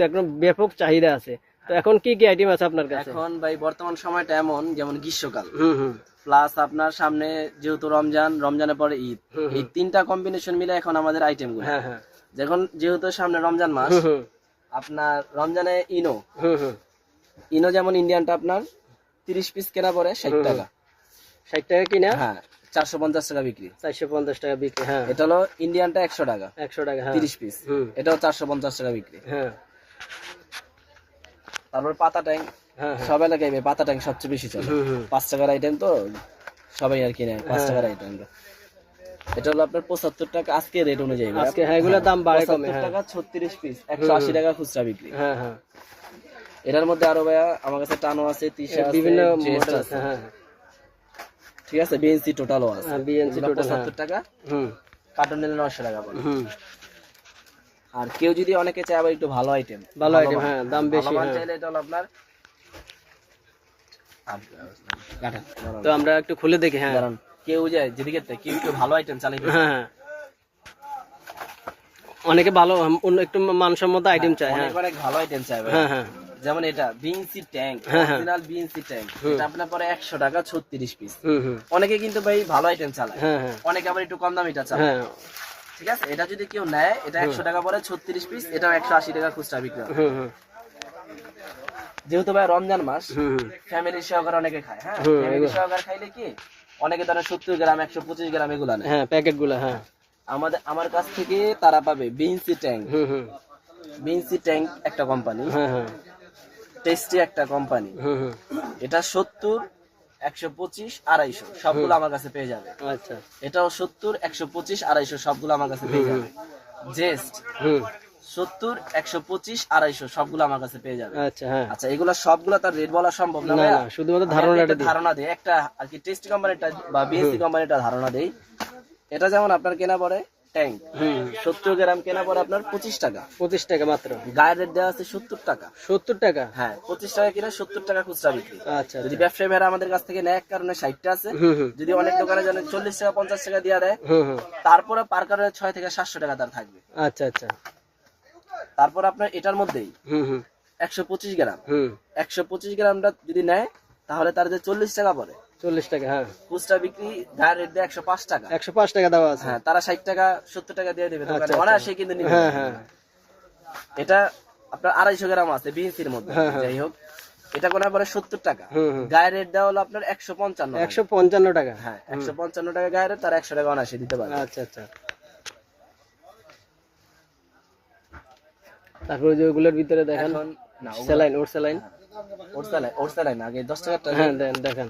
একদম ব্যাপক চাহিদা আছে। তো এখন কি কি আইটেম আছে আপনার কাছে? এখন ভাই বর্তমান সময়টা এমন যেমন গ্রীষ্মকাল। হুম হুম। প্লাস আপনার সামনে যেহেতু রমজান রমজানের পরে ঈদ। এই তিনটা কম্বিনেশন মিলে এখন আমাদের আইটেমগুলো হ্যাঁ হ্যাঁ। যখন যেহেতু সামনে রমজান মাস আপনার রমজানে ইনো। ইনো যেমন ইন্ডিয়ানটা আপনার তিরিশ পিস কেনা পরে ষাট। টাকা। ষাট টাকা কিনা? হ্যাঁ চারশো পঞ্চাশ টাকা বিক্রি। চারশো পঞ্চাশ টাকা বিক্রি হ্যাঁ। এটা হলো ইন্ডিয়ানটা একশো টাকা। একশো টাকা হ্যাঁ। তিরিশ পিস এটাও চারশো পঞ্চাশ টাকা বিক্রি। হ্যাঁ। তারপর পাতা ট্যাং হ্যাঁ হ্যাঁ। সব এলাকায় পাতা ট্যাং সবচেয়ে বেশি চলে। পাঁচ টাকার আইটেম তো সবাই আর কি নেয় পাঁচ হ্যাঁ। টাকার আইটেম এটা হলো আপনার পঁচাত্তর টাকা আজকে রেট অনুযায়ী। আজকে হ্যাঁ এগুলোর দাম বাড়ে কমে 75 টাকা ছত্রিশ পিস একশো আশি টাকা খুচরা বিক্রি। হ্যাঁ হ্যাঁ। এটার মধ্যে আরও ভাইয়া আমার কাছে টানো আছে আছে বিভিন্ন আছে। হ্যাঁ। ঠিক আছে বিএনসি টোটালও আছে। বিএনসি টোটাল হ্যাঁ। 75 টাকা। হুম। কার্টন নিলে নশো টাকা পড়ে হুম। আর কেউ যদি অনেকে চায় আবার একটু ভালো আইটেম ভালো item, হ্যাঁ, দাম বেশি, হ্যাঁ। চাইলে এটা হলো আপনার তো আমরা একটু খুলে দেখি হ্যাঁ। দাঁড়ান। কেউ যায় যেদিকে কেউ একটু ভালো আইটেম চালিয়ে হ্যাঁ হ্যাঁ। অনেকে ভালো একটু মানসম্মত আইটেম চায় হ্যাঁ। অনেক ভালো আইটেম চাই ভাই। হ্যাঁ হ্যাঁ। যেমন এটা বিএনসি ট্যাঙ্ক হ্যাঁ, হ্যাঁ। Original BNC tank. এটা আপনার পরে একশো টাকা ছত্রিশ পিস হুম হুম। অনেকে কিন্তু ভাই ভালো আইটেম চালায়। হ্যাঁ হ্যাঁ। অনেকে আবার একটু কম দামিটা চালায়। হ্যাঁ। ঠিক আছে? এটা যদি কেউ নেয় এটা একশো টাকা পরে ছত্রিশ পিস এটাও একশো আশি টাকা খুচরা বিক্রি যেহেতু ভাই রমজান মাস ফ্যামিলি সহকারে অনেকে খায় হ্যাঁ? ফ্যামিলি সহকারে খাইলে কি অনেকে ধরেন সত্তর গ্রাম একশো পঁচিশ গ্রাম এগুলা নেয়। হ্যাঁ প্যাকেটগুলো হ্যাঁ। আমাদের আমার কাছ থেকে তারা পাবে বিনসি ট্যাঙ্ক। বিনসি ট্যাঙ্ক একটা কোম্পানি হ্যাঁ হ্যাঁ। টেস্টি একটা কোম্পানি এটা সত্তর একশো পঁচিশ আড়াইশো। সবগুলো আমার কাছে পেয়ে যাবে। আচ্ছা। এটাও সত্তর একশো পঁচিশ আড়াইশো সবগুলো আমার কাছে পেয়ে যাবে। জেস্ট সত্তর একশো পঁচিশ আড়াইশো সবগুলো আমার কাছে পেয়ে যাবে। আচ্ছা হ্যাঁ। আচ্ছা এগুলো সবগুলো তার রেট বলা সম্ভব না? শুধুমাত্র ধারণাটা ধারণা দেই। একটা আর কি টেস্টি কোম্পানিটা বা বিএসসি কোম্পানিটা ধারণা দেই। এটা যেমন আপনার কেনা পড়ে ট্যাঙ্ক সত্তর গ্রাম কেনা পড়ে আপনার পঁচিশ টাকা। পঁচিশ টাকা মাত্র। গায়ের রেট দেওয়া আছে সত্তর টাকা। সত্তর টাকা? হ্যাঁ পঁচিশ টাকা কিনা সত্তর টাকা খুচরা বিক্রি। আচ্ছা যদি ব্যবসায়ী ভাইরা আমাদের কাছ থেকে নেয় এক কারণে ষাটটা আছে। যদি অনেক দোকানে জানে চল্লিশ টাকা পঞ্চাশ টাকা দিয়ে দেয় তারপরে পার কারণে ছয় থেকে সাতশো টাকা তার থাকবে। আচ্ছা আচ্ছা। তারপর আপনার এটার মধ্যেই একশো পঁচিশ গ্রাম। হুম। একশো পঁচিশ গ্রামটা যদি নেয় তাহলে তার যে চল্লিশ টাকা পড়ে চল্লিশ টাকা হ্যাঁ। খুচরা বিক্রি গায়ের রেট দেয় একশো পাঁচ টাকা। একশো পাঁচ টাকা দেওয়া আছে। হ্যাঁ তারা ষাট টাকা সত্তর টাকা দিয়ে দেবে। দোকানে কিন্তু নিবে। হ্যাঁ হ্যাঁ। এটা আপনার আড়াইশো গ্রাম আছে বিএনসির মধ্যে। হ্যাঁ, হ্যাঁ। যাই হোক এটা কোন পরে সত্তর টাকা। হুম হুম। গায়ের রেট দেওয়া হলো আপনার একশো পঞ্চান্ন একশো পঞ্চান্ন টাকা। হ্যাঁ একশো পঞ্চান্ন টাকা গায়ের রেট তার একশো টাকা অনায়াসে দিতে পারে আচ্ছা আচ্ছা। তারপরে যে ওগুলোর ভিতরে দেখেন। স্যালাইন ওর স্যালাইন। ওর স্যালাই ওর স্যালাই না আগে দশ হ্যাঁ দেন দেখেন।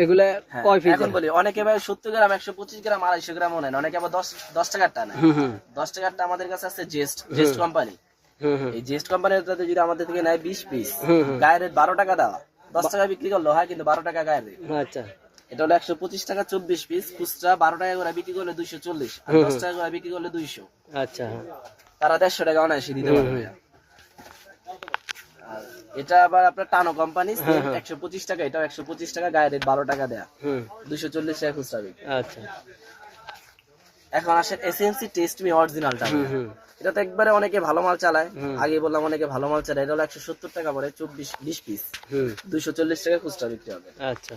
এগুলা হ্যাঁ, কয় পিস এখন বলি অনেকে ভাই সত্তর গ্রাম একশো পঁচিশ গ্রাম আড়াইশো গ্রাম নেন অনেকে আবার দশ দশ টাকারটা নেয়। হুম হুম। দশ টাকারটা আমাদের কাছে আছে জেস্ট জেস্ট কোম্পানি হুম হুম। এই জেস্ট কোম্পানির যদি আমাদের থেকে নেয় বিশ পিস হুম হুম। গায়ের রেট বারো টাকা দেওয়া। দশ টাকা বিক্রি করল হয় কিন্তু বারো টাকা গায়ের রেট। আচ্ছা। এটা হলো একশো পঁচিশ টাকা চব্বিশ পিস খুচরা বারো টাকা করে বিক্রি করলে দুইশো চল্লিশ আর হুম, দশ হুম। টাকা করে বিক্রি করলে দুইশো। আচ্ছা। তারা দেড়শো টাকা অনায়াসে দিতে পারবে এটা আবার আপনার টানো কোম্পানি হ্যাঁ, হ্যাঁ। একশো পঁচিশ টাকা এটাও একশো পঁচিশ টাকা গায়ে রেট বারো টাকা দেয়া। দুশো চল্লিশ টাকা খুচরা বিক্রি। আচ্ছা। এখন আসেন এসএমসি টেস্ট মি অরিজিনালটা এটা তো একবারে অনেকে ভালো মাল চালায়। আগে বললাম অনেকে ভালো মাল চালায় এটা হলো একশো সত্তর টাকা পরে চব্বিশ বিশ পিস দুশো দুইশো চল্লিশ টাকা খুচরা বিক্রি হবে। আচ্ছা।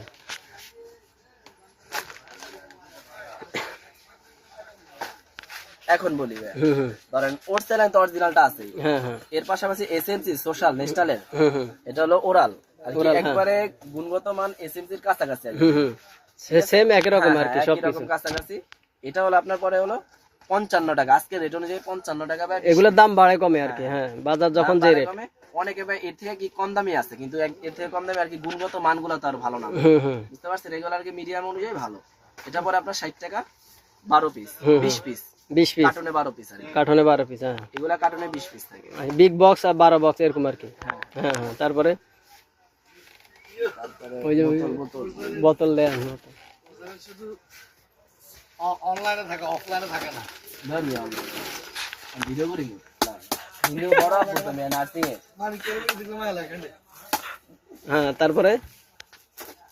এখন বলি হুম হুম ধরেন ওর স্যালাইন তো অরিজিনালটা আছে হ্যাঁ হ্যাঁ। এর পাশাপাশি এসএমসি সোশ্যাল নেস্টালের এটা হলো ওরাল আর কি হ্যাঁ। একবারে গুণগত মান এসএমসির কাছাকাছি আর সেম একই রকম হ্যাঁ, আর কি হ্যাঁ, সব রকম কাছাকাছি। এটা হলো আপনার পরে হলো পঞ্চান্ন টাকা। আজকে রেট অনুযায়ী পঞ্চান্ন টাকা এগুলোর দাম বাড়ে কমে আর কি হ্যাঁ। বাজার যখন যে রেট। অনেকে ভাই এর থেকে কি কম দামি আছে? কিন্তু এর থেকে কম দামি আর কি গুণগত মানগুলো তো আর ভালো না। বুঝতে পারছেন? এগুলো আর কি মিডিয়াম অনুযায়ী ভালো। এটা পরে আপনার ষাট টাকা বারো পিস। বিশ পিস বিশ পিস কার্টুনে বারো পিস আর কার্টনে বারো পিস হ্যাঁ। এগুলা কার্টুনে বিশ পিস থাকে। বিগ বক্স আর বারো বক্স এরকম আর কি। হ্যাঁ। হ্যাঁ হ্যাঁ তারপরে? তারপরে ওই যে বোতল বোতল। বোতল দেয় ধরবি আমি ভিডিও করি ভিডিও বড় আপু তো মেয়ে নার্সিং এ হ্যাঁ তারপরে?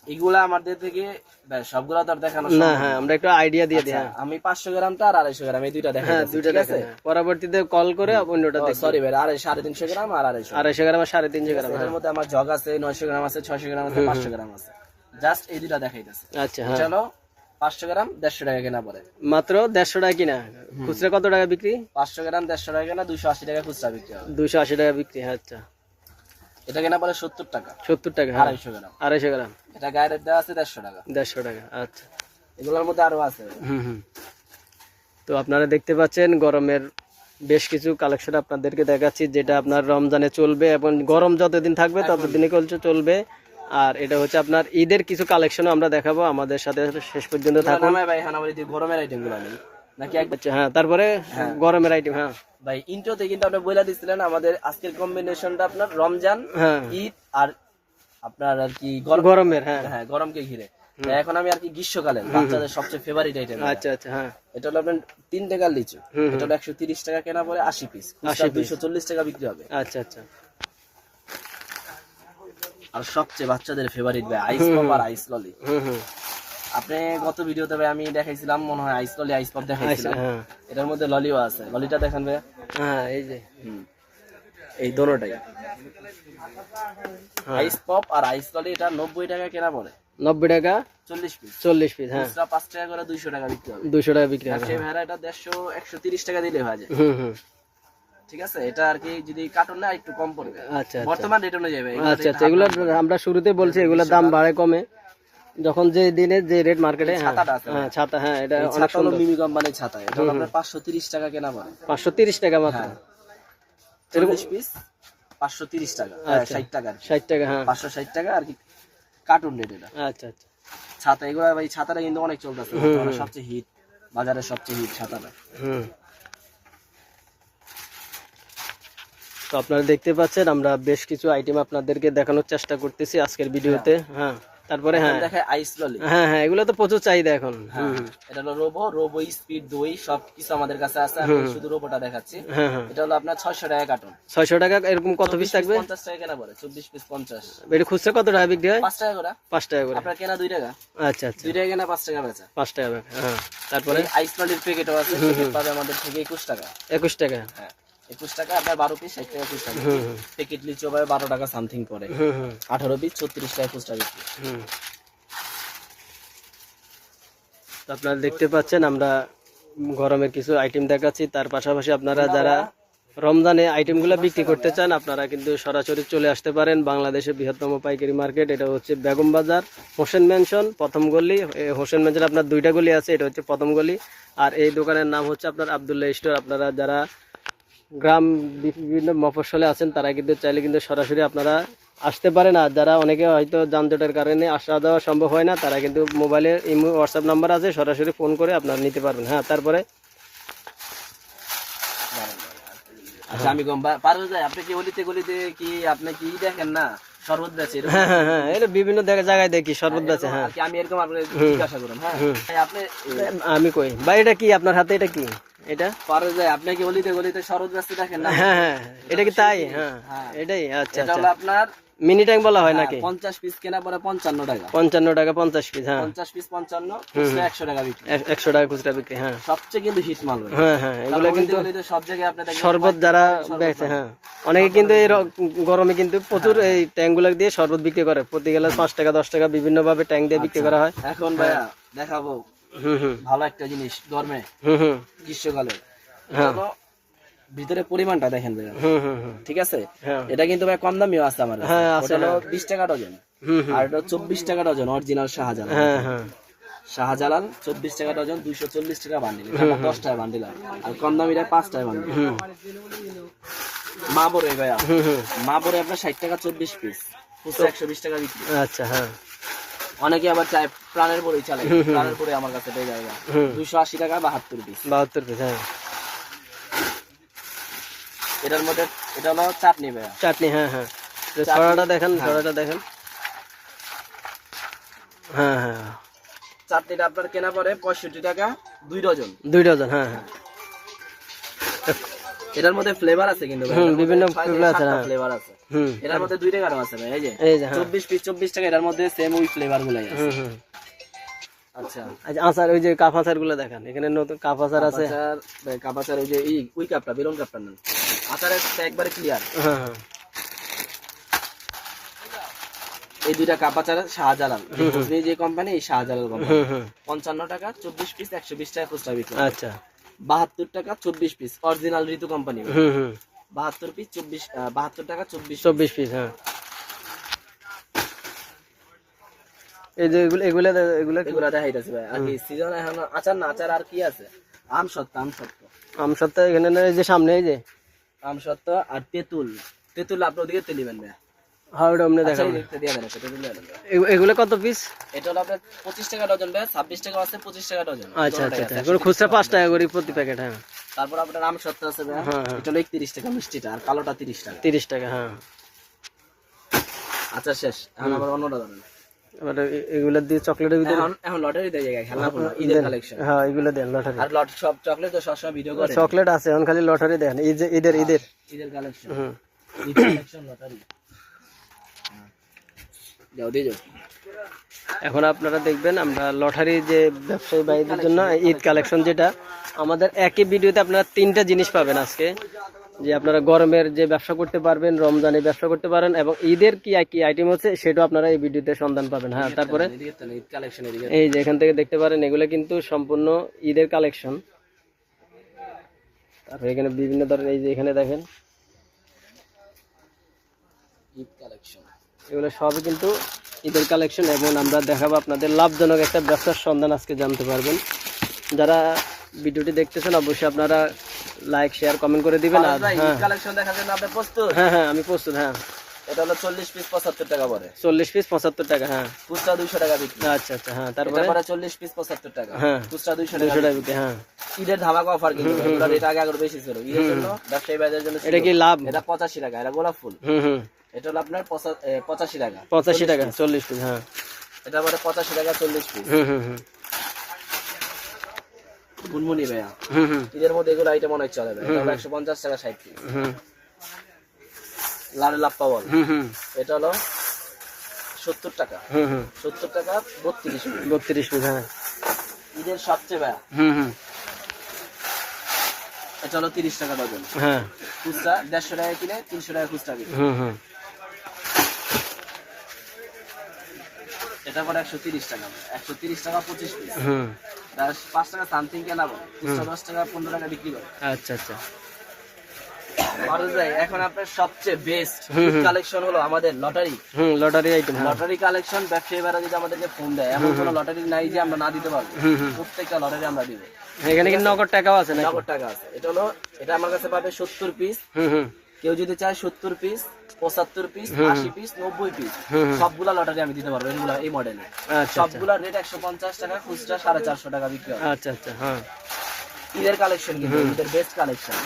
এগুলা আমাদের থেকে সবগুলো তো দেখানো না হ্যাঁ আমরা একটু আইডিয়া দিয়ে দিই আচ্ছা, হ্যাঁ। আমি পাঁচশো গ্রামটা আর আড়াইশো গ্রাম এই দুইটা দেখা হ্যাঁ দুইটা দেখেন। পরবর্তীতে কল করে অন্যটা দেখুন সরি ভাই আড়াই সাড়ে গ্রাম আর গ্রাম আর গ্রাম মধ্যে আমার জগ আছে নয়শো গ্রাম আছে ছয়শো গ্রাম আছে পাঁচশো গ্রাম আছে। জাস্ট এই দুইটা দেখাইতেছে। আচ্ছা হ্যাঁ। চলো গ্রাম দেড়শো টাকা কেনা পড়ে। মাত্র দেড়শো টাকা কিনা? খুচরা কত টাকা বিক্রি? পাঁচশো গ্রাম দেড়শো টাকা কেনা দুশো আশি টাকা খুচরা বিক্রি হবে। দুশো আশি টাকা বিক্রি হ্যাঁ, আচ্ছা। এটা কেনা পড়ে সত্তর টাকা। সত্তর টাকা হ্যাঁ। আড়াইশো গ্রাম। আড়াইশো গ্রাম। এটা গায়ের দেওয়া আছে দেড়শো টাকা। দেড়শো টাকা আচ্ছা। এগুলোর মধ্যে আরও আছে। হুম হুম। তো আপনারা দেখতে পাচ্ছেন গরমের বেশ কিছু কালেকশন আপনাদেরকে দেখাচ্ছি যেটা আপনার রমজানে চলবে এবং গরম যতদিন থাকবে ততদিনই চলবে। আর এটা হচ্ছে আপনার ঈদের কিছু কালেকশনও আমরা দেখাবো আমাদের সাথে শেষ পর্যন্ত থাকুন। গরমের আইটেমগুলো নাকি এক আচ্ছা হ্যাঁ তারপরে গরমের আইটেম হ্যাঁ। ভাই ইন্ট্রোতে কিন্তু আপনি বলে দিচ্ছিলেন আমাদের আজকের কম্বিনেশনটা আপনার রমজান হ্যাঁ। ঈদ আর আপনার আর কি গরমের হ্যাঁ। হ্যাঁ গরমকে ঘিরে। এখন আমি আর কি গ্রীষ্মকালের বাচ্চাদের সবচেয়ে ফেভারিট আইটেম আচ্ছা আচ্ছা হ্যাঁ। এটা হলো আপনার তিন টাকার লিচু। এটা হলো একশো তিরিশ টাকা কেনা পরে আশি পিস 80 দুইশো চল্লিশ টাকা বিক্রি হবে। আচ্ছা আচ্ছা। আর সবচেয়ে বাচ্চাদের ফেভারিট ভাই আইস পপ আর আইস ললি হুম হুম। আপনি গত ভিডিওতে ভাই আমি দেখাইছিলাম মনে হয় আইস ললি আইস পপ দেখাইছিলাম হ্যাঁ। এটার মধ্যে ললিও আছে। ললিটা দেখেন ভাই। হ্যাঁ এই যে। এই দোনোটাই। হ্যাঁ। আইস পপ আর আইস ললি এটা নব্বই টাকা কেনা পড়ে। নব্বই টাকা? চল্লিশ পিস। চল্লিশ পিস হ্যাঁ। পাঁচ টাকা করে দুইশো টাকা বিক্রি হবে। দুশো টাকা বিক্রি হবে সেই ভেড়া এটা দেড়শো একশো তিরিশ টাকা দিলে হয়ে যায়। হুম হুম। ঠিক আছে? এটা আর কি যদি কার্টন না একটু কম পড়বে। আচ্ছা আচ্ছা। বর্তমান রেট অনুযায়ী ভাই আচ্ছা আচ্ছা এগুলো আমরা শুরুতে বলছি এগুলোর দাম বাড়ে কমে। যখন যে দিনে যে রেট মার্কেটে হ্যাঁ হ্যাঁ ছাতা হ্যাঁ এটা অনেক হলো সুন্দর। মিমি কোম্পানির ছাতা। এটা আপনার পাঁচশো তিরিশ টাকা কেনা পড়ে পাঁচশো তিরিশ টাকা মাত্র। হ্যাঁ। চল্লিশ পিস পাঁচশো তিরিশ টাকা। আচ্ছা। ষাট টাকা আর কি। ষাট টাকা হ্যাঁ। পাঁচশো ষাট টাকা আর কি। কার্টুন রেট এটা। আচ্ছা আচ্ছা। ছাতা এগুলো ভাই ছাতাটা কিন্তু অনেক চলতেছে। সবচেয়ে হিট বাজারে সবচেয়ে হিট ছাতাটা। হুম। তো আপনারা দেখতে পাচ্ছেন আমরা বেশ কিছু আইটেম আপনাদেরকে দেখানোর চেষ্টা করতেছি আজকের ভিডিওতে হ্যাঁ। তারপরে হ্যাঁ। দেখে আইস ললি হ্যাঁ হ্যাঁ এগুলো তো প্রচুর চাহিদা এখন। হুম। এটা হলো রোবো রোবো স্পিড দই সব কিছু আমাদের কাছে আছে আমি শুধু রোবোটা দেখাচ্ছি। হ্যাঁ হ্যাঁ। এটা হলো আপনার ছয়শো টাকা কার্টুন ছয়শো টাকা এরকম কত পিস থাকবে? পঞ্চাশ টাকা কেনা পড়ে চব্বিশ পিস পঞ্চাশ। এটা খুচরা কত টাকা বিক্রি হয়? পাঁচ টাকা করে। পাঁচ টাকা করে। আপনার কেনা দুই টাকা। আচ্ছা আচ্ছা। দুই টাকা কেনা পাঁচ টাকা বেচা। পাঁচ টাকা হ্যাঁ। তারপরে? আইস ললির প্যাকেটও আছে পাবে আমাদের থেকে একুশ টাকা। একুশ টাকা। হ্যাঁ। একুশ টাকা আপনার বারো পিস ষাট টাকা। হুম প্যাকেট লিচু বারো টাকা সামথিং পরে আঠারো পিস ছত্রিশ টাকা হুম। তো আপনারা দেখতে পাচ্ছেন আমরা গরমের কিছু আইটেম দেখাচ্ছি। তার পাশাপাশি আপনারা যারা রমজানে আইটেমগুলো বিক্রি করতে চান আপনারা কিন্তু সরাসরি চলে আসতে পারেন বাংলাদেশের বৃহত্তম পাইকারি মার্কেট। এটা হচ্ছে বেগম বাজার হোসেন ম্যানশন প্রথম গলি। হোসেন ম্যানশন আপনার দুইটা গলি আছে এটা হচ্ছে প্রথম গলি। আর এই দোকানের নাম হচ্ছে আপনার আবদুল্লাহ স্টোর আপনারা যারা গ্রাম বিভিন্ন মফসলে আছেন, তারা কিন্তু চাইলে কিন্তু সরাসরি আপনারা আসতে পারে না যারা অনেকে হয়তো যানজটের কারণে আসা দেওয়া সম্ভব হয় না, তারা কিন্তু মোবাইলে ইমো, হোয়াটসঅ্যাপ নাম্বার আছে, সরাসরি ফোন করে আপনারা নিতে পারবেন। হ্যাঁ তারপরে? আচ্ছা আমি গম্বা পারব যায় আপনি কি গলিতে গলিতে কি আপনি কি দেখেন না? শরবত হ্যাঁ হ্যাঁ হ্যাঁ এটা বিভিন্ন জায়গায় দেখি শরবত আছে হ্যাঁ। আমি এরকম আপনাকে জিজ্ঞাসা করুন হ্যাঁ। আপনি আমি কই ভাই এটা কি আপনার হাতে এটা কি? এটা? পারো যায় আপনি কি গলিতে গলিতে শরবত বেচতে দেখেন না? হ্যাঁ হ্যাঁ এটা কি তাই? হ্যাঁ। এটাই আচ্ছা আচ্ছা। আপনার মিনি ট্যাঙ্ক বলা হয় নাকি? পঞ্চাশ পিস কেনা পরে পঞ্চান্ন টাকা। পঞ্চান্ন টাকা পঞ্চাশ পিস হ্যাঁ। পঞ্চাশ পিস পঞ্চান্ন খুচরা একশো টাকা বিক্রি। এক- একশো টাকা খুচরা বিক্রি হ্যাঁ। সবচেয়ে কিন্তু হিট মাল ভাই। হ্যাঁ হ্যাঁ এগুলো কিন্তু সব জায়গায় আপনি দেখবেন শরবত যারা বেচে হ্যাঁ। অনেকে কিন্তু এই গরমে কিন্তু প্রচুর এই ট্যাঙ্কগুলো দিয়ে শরবত বিক্রি করে। প্রতি গেলে পাঁচ টাকা দশ টাকা বিভিন্ন ভাবে ট্যাঙ্ক দিয়ে বিক্রি করা হয়। এখন ভাইয়া দেখাবো। হুম হুম। ভালো একটা জিনিস গরমে হুম হুম। গ্রীষ্মকালে। হ্যাঁ। ভিতরে পরিমাণটা দেখেন ভাইয়া। হুম ঠিক আছে? হ্যাঁ। এটা কিন্তু ভাই কম দামিও আছে আমার কাছে। হ্যাঁ, হলো বিশ টাকা ডজন। আর এটা চব্বিশ টাকা ডজন অরিজিনাল শাহজালাল। হ্যাঁ হ্যাঁ। শাহজালাল চব্বিশ টাকা ডজন দুইশো চল্লিশ টাকা বান্ডিল দশ টাকা বান্ডিল আর কম দামিটা পাঁচ টাকা বান্ডিল মা বড়ে ভাইয়া। হুম হুম। মা বড়ে আপনার ষাট টাকা চব্বিশ পিস খুচরা একশো বিশ টাকা বিক্রি। আচ্ছা হ্যাঁ। অনেকে আবার চায় প্রাণের পরেই চালে প্রাণের পরে আমার কাছে পেয়ে যাবে দুইশো আশি টাকা বাহাত্তর পিস বাহাত্তর পিস হ্যাঁ। এটার মধ্যে এটা হলো চাটনি ভাইয়া। চাটনি হ্যাঁ হ্যাঁ। ছড়াটা দেখেন ছড়াটা দেখেন। হ্যাঁ হ্যাঁ। চাটনিটা আপনার কেনা পরে পঁয়ষট্টি টাকা দুই ডজন। দুই ডজন হ্যাঁ হ্যাঁ। এটার মধ্যে ফ্লেভার আছে কিন্তু বিভিন্ন flavor আছে, হ্যাঁ। flavor আছে। হুম। এটার মধ্যে দুই টাকারও আছে ভাই এই যে হ্যাঁ। চব্বিশ পিস চব্বিশ টাকা এটার মধ্যে সেম ওই ফ্লেভার গুলাই আছে। হুম হুম। আচ্ছা আচ্ছা আচার ওই যে কাপ আচারগুলো দেখান এখানে নতুন কাপ আচার আছে। কাপ আচার ওই যে এই ওই কাপটা বেলুন কাপটা নেন আচারের একবারে ক্লিয়ার হ্যাঁ হ্যাঁ। এই দুইটা কাপ আচার শাহজালাল। যে কোম্পানি এই শাহজালাল কোম্পানি পঞ্চান্ন টাকা চব্বিশ পিস একশো বিশ টাকা খুচরা বিক্রি। আচ্ছা। বাহাত্তর টাকা চব্বিশ পিস অরিজিনাল ঋতু কোম্পানি বাহাত্তর পিস চব্বিশ বাহাত্তর টাকা চব্বিশ চব্বিশ পিস হ্যাঁ। এই যে এগুলো এগুলো এগুলো কি? দেখাইতেছে ভাই। আর কি সিজন এখন আচার না আচার আর কি আছে? আম সত্য আম সত্য আম সপ্তাহ এখানে এই যে সামনে এই যে? আম সত্য আর তেঁতুল। তেঁতুল আপনি ওদিকে তেলিবেন ভাই হ্যাঁ আচ্ছা, এগুলো কত পিস এটা হলো আপনার পঁচিশ টাকা ডজন ভাই ছাব্বিশ টাকা আছে পঁচিশ টাকা ডজন। আচ্ছা আচ্ছা আচ্ছা। খুচরা পাঁচ টাকা করে প্রতি প্যাকেট হ্যাঁ। তারপর আপনার আম সত্য আছে ভাই হ্যাঁ, হ্যাঁ। এটা হলো একত্রিশ টাকা মিষ্টিটা। আর কালোটা তিরিশ টাকা। তিরিশ টাকা হ্যাঁ। আচ্ছা শেষ। এখন আবার অন্যটা ধরেন। এগুলো দিয়ে চকলেটের ভিতরে এখন এখন লটারি দেয় জায়গায় খেলনা ঈদের কালেকশন হ্যাঁ এগুলো দেন লটারি আর লট সব চকলেট তো সবসময় ভিডিও করে। চকলেট আছে এখন খালি লটারি দেন এই যে ঈদের ঈদের। ঈদের কালেকশন হুম। ঈদ কালেকশন লটারি যাও দিয়ে যাও। এখন আপনারা দেখবেন আমরা লটারি যে ব্যবসায়ী ভাইদের জন্য ঈদ কালেকশন যেটা আমাদের একই ভিডিওতে আপনারা তিনটা জিনিস পাবেন আজকে। যে আপনারা গরমের যে ব্যবসা করতে পারবেন রমজানে ব্যবসা করতে পারেন এবং ঈদের কি কি আইটেম হচ্ছে সেটাও আপনারা এই ভিডিওতে সন্ধান পাবেন। হ্যাঁ তারপরে এই যে এখান থেকে দেখতে পারেন এগুলো কিন্তু সম্পূর্ণ ঈদের কালেকশন। তারপরে এখানে বিভিন্ন ধরনের এই যে এখানে দেখেন। ঈদ কালেকশন। এগুলো সবই কিন্তু ঈদের কালেকশন এবং আমরা দেখাবো আপনাদের লাভজনক একটা ব্যবসার সন্ধান আজকে জানতে পারবেন। যারা ভিডিওটি দেখতেছেন অবশ্যই আপনারা লাইক শেয়ার কমেন্ট করে দিবেন আর হ্যাঁ। কালেকশন দেখার জন্য আপনি প্রস্তুত? হ্যাঁ হ্যাঁ আমি প্রস্তুত হ্যাঁ। এটা হলো চল্লিশ পিস পঁচাত্তর টাকা পরে। চল্লিশ পিস পঁচাত্তর টাকা হ্যাঁ। খুচরা দুইশো টাকা বিক্রি। আচ্ছা আচ্ছা হ্যাঁ এটা তারপরে পরে চল্লিশ পিস পঁচাত্তর টাকা। হ্যাঁ। খুচরা দুইশো টাকা দুশো টাকা বিক্রি, হ্যাঁ। ঈদের ধামাকা অফার কিন্তু এগুলোর রেট আগে আগে বেশি ছিল। ঈদের জন্য ব্যবসায়ী ভাইদের জন্য এটা কি লাভ? এটা পঁচাশি টাকা এটা গোলাপ ফুল। হুম হুম। এটা হলো আপনার পঁচা- এ, পঁচাশি টাকা। পঁচাশি টাকা চল্লিশ পিস হ্যাঁ। এটা পরে পঁচাশি টাকা চল্লিশ পিস হুম হুম হুম। মুনমুনি ভাইয়া। ঈদের মধ্যে এগুলো আইটেম অনেক চলে ভাই। এটা একশো পঞ্চাশ টাকা ষাট পিস। হুম। লাল লাপ্পা বল। এটা হলো সত্তর টাকা। হুম হুম। সত্তর টাকা বত্রিশ বত্রিশ পিস হ্যাঁ। ঈদের সবচেয়ে ভাইয়া। হুম হুম। এটা হলো তিরিশ টাকা ডজন। হ্যাঁ। খুচরা দেড়শো টাকা কিনে তিনশো টাকা খুচরা কিনে এটা পরে একশো তিরিশ টাকা। একশো তিরিশ টাকা পঁচিশ পিস। পাঁচ টাকা সামথিং কেনা খুচরা দশ টাকা পনেরো টাকা বিক্রি করে আচ্ছা আচ্ছা। এখন আপনার সবচেয়ে বেস্ট হুম, হুম। কালেকশন হলো আমাদের লটারি হুম লটারি আইটেম লটারি কালেকশন ব্যবসায়ীরা যদি আমাদেরকে ফোন দেয় এমন কোনো লটারি নাই যে আমরা না দিতে পারব। প্রত্যেকটা লটারি আমরা দিব। এখানে কি নগদ টাকাও আছে নগদ টাকা আছে। এটা হলো এটা আমার কাছে পাবে সত্তর পিস কেউ যদি চায় সত্তর পিস পঁচাত্তর পিস আশি পিস নব্বই পিস। সবগুলা লটারি আমি দিতে পারব এগুলা এই মডেলে আচ্ছা আচ্ছা। সবগুলা রেট একশো পঞ্চাশ টাকা খুচরা সাড়ে চারশো টাকা বিক্রি হয় আচ্ছা আচ্ছা হ্যাঁ। ঈদের কালেকশন কিন্তু ঈদের বেস্ট কালেকশন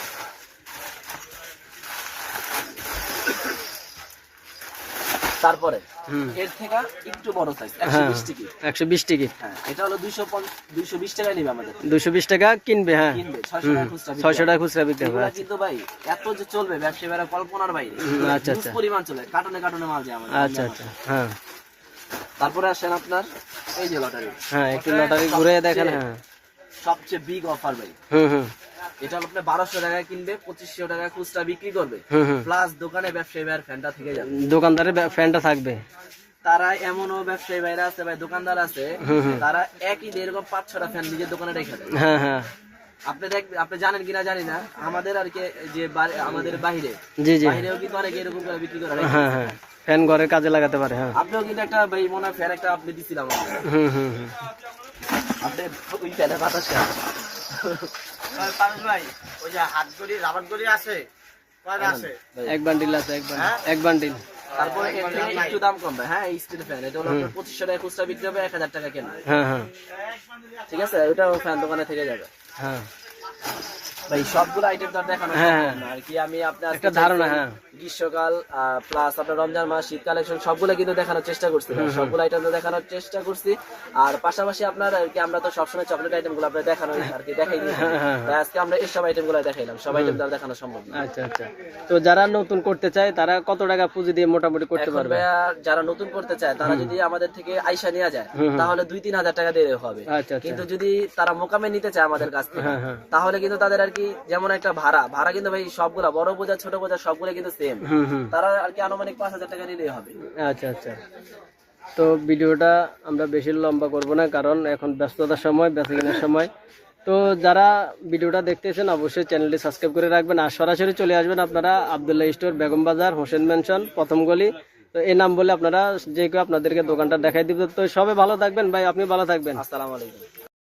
তারপরে এর থেকে একটু বড় সাইজ হ্যাঁ। হ্যাঁ এটা হলো দুইশো দুইশো বিশ টাকায় নিবে আমাদের দুশো বিশ টাকা কিনবে হ্যাঁ। কিনবে ছয়শো টাকা খুচরা বিক্রি হবে। টাকা আচ্ছা। কিন্তু ভাই এত যে চলবে ব্যবসায়ীরা কল্পনার বাইরে। আচ্ছা, আচ্ছা। পরিমাণ চলে কার্টনে কার্টনে মাল যায় আমাদের আচ্ছা আচ্ছা হ্যাঁ। তারপরে আসেন আপনার এই যে লটারি হ্যাঁ একটু লটারি ঘুরে দেখেন হ্যাঁ। সবচেয়ে বিগ অফার ভাই। হুম হুম এটা আপনি বারোশো টাকা কিনবে পঁচিশশো টাকা খুচরা বিক্রি করবে। প্লাস দোকানে ব্যবসায়ী ভাইয়ের ফ্যানটা থেকে যাবে। দোকানদারের ফ্যানটা থাকবে। তারা এমনও ব্যবসায়ী ভাইরা আছে ভাই দোকানদার আছে তারা একই এরকম পাঁচ ছটা ফ্যান নিজের দোকানে রেখে দেয়। হ্যাঁ হ্যাঁ। আপনি দেখ আপনি জানেন কিনা জানি না আমাদের আর কি যে আমাদের বাইরে জি জি। বাইরেও কিন্তু অনেকে এরকম করে বিক্রি করে হ্যাঁ হ্যাঁ। ফ্যান ঘরে কাজে লাগাতে পারে হ্যাঁ। আপনিও কিন্তু একটা ভাই মনে হয় ফ্যান একটা আপনি দিছিলাম। হুম হুম হুম ওই ফ্যানে বাতাস ভাই ওই যে হাত গড়ি রাবার গড়ি আছে? আছে? এক বান্ডিল আছে এক বান্ডিল। এক বান্ডিল। তারপরে একটু দাম কমবে। হ্যাঁ স্টিল ফ্যান এটা হলো আপনার পঁচিশশো টাকা খুচরা বিক্রি হবে এক হাজার টাকা কেনা। হ্যাঁ হ্যাঁ। ঠিক আছে? ওটা ফ্যান দোকানে থেকে যাবে। হ্যাঁ। ভাই সবগুলো আইটেম তো দেখানো হ্যাঁ, সম্ভব না। আর কি আমি আপনার একটা ধারণা, হ্যাঁ। গ্রীষ্মকাল প্লাস আপনার রমজান মাস শীত কালেকশন সবগুলো কিন্তু দেখানোর চেষ্টা করছি সবগুলো আইটেম তো দেখানোর চেষ্টা করছি। আর পাশাপাশি আপনার আর কি আমরা তো সবসময় চকলেট আইটেমগুলো আপনার দেখানো আর কি দেখাই দিই। হ্যাঁ, তাই আজকে আমরা এইসব আইটেমগুলো দেখাইলাম। সব আইটেম তো দেখানো সম্ভব না। আচ্ছা আচ্ছা। তো যারা নতুন করতে চায় তারা কত টাকা পুঁজি দিয়ে মোটামুটি করতে পারবে? যারা নতুন করতে চায় তারা যদি আমাদের থেকে আইসা নিয়ে যায়। তাহলে দুই তিন হাজার টাকা দিয়ে হবে। আচ্ছা আচ্ছা। কিন্তু যদি তারা মোকামে নিতে চায় আমাদের কাছ থেকে হ্যাঁ। হ্যাঁ তাহলে কিন্তু তাদের আর কি যেমন একটা ভাড়া ভাড়া কিন্তু ভাই সবগুলা বড় বোঝা ছোট বোঝা সবগুলো কিন্তু সেম তারা আর কি আনুমানিক পাঁচ হাজার টাকা নিলেই হবে। আচ্ছা আচ্ছা। তো ভিডিওটা আমরা বেশি লম্বা করব না কারণ এখন ব্যস্ততার সময় বেঁচে কেনার সময়। তো যারা ভিডিওটা দেখতেছেন অবশ্যই চ্যানেলটি সাবস্ক্রাইব করে রাখবেন। আর সরাসরি চলে আসবেন আপনারা আবদুল্লাহ স্টোর বেগম বাজার হোসেন মেনশন প্রথম গলি। তো এই নাম বলে আপনারা যে কেউ আপনাদেরকে দোকানটা দেখাই দিব। তো সবাই ভালো থাকবেন ভাই আপনি ভালো থাকবেন। আসসালামু আলাইকুম।